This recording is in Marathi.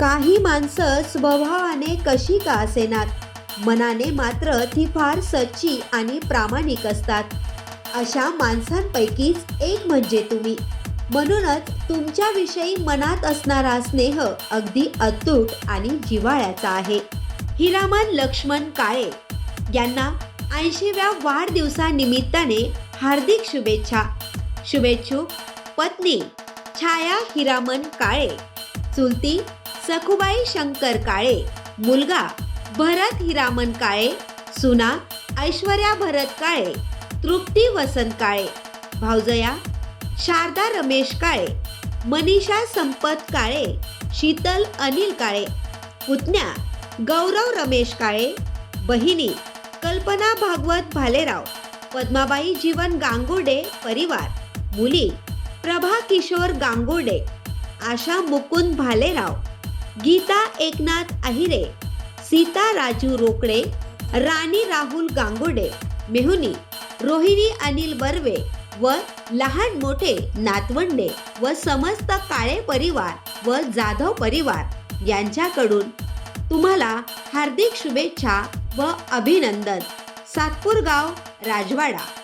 काही माणसं स्वभावाने कशी का असेनात? मनाने मात्र ती फार सच्ची आणि प्रामाणिक असतात. अशा माणसांपैकीच एक म्हणजे तुम्ही. म्हणूनच तुमच्याविषयी मनात असणारा स्नेह अगदी अतूट आणि जिव्हाळ्याचा आहे. हिरामन लक्ष्मण काळे यांना ऐंशीव्या वाढदिवसानिमित्ताने हार्दिक शुभेच्छा. शुभेच्छुक पत्नी छाया हिरामन काळे. चुलती सखुबाई शंकर काळे मुलगा भरत हिरामन काळे सुना ऐश्वर्या भरत काळे तृप्ती वसंत काळे भाऊजया शारदा रमेश काळे मनीषा संपत काळे शीतल अनिल काळे पुतण्या गौरव रमेश काळे बहिणी कल्पना भागवत भालेराव पद्माबाई जीवन गांगोडे परिवार मुली प्रभा किशोर गांगोडे आशा मुकुंद भालेराव गीता एकनाथ अहिरे सीता राजू रोकडे राणी राहुल गांगोडे मेहुनी रोहिणी अनिल बर्वे व लहान मोठे नातवंडे व समस्त काळे परिवार व जाधव परिवार यांच्याकडून तुम्हाला हार्दिक शुभेच्छा व अभिनंदन. सातपूर गाव राजवाडा.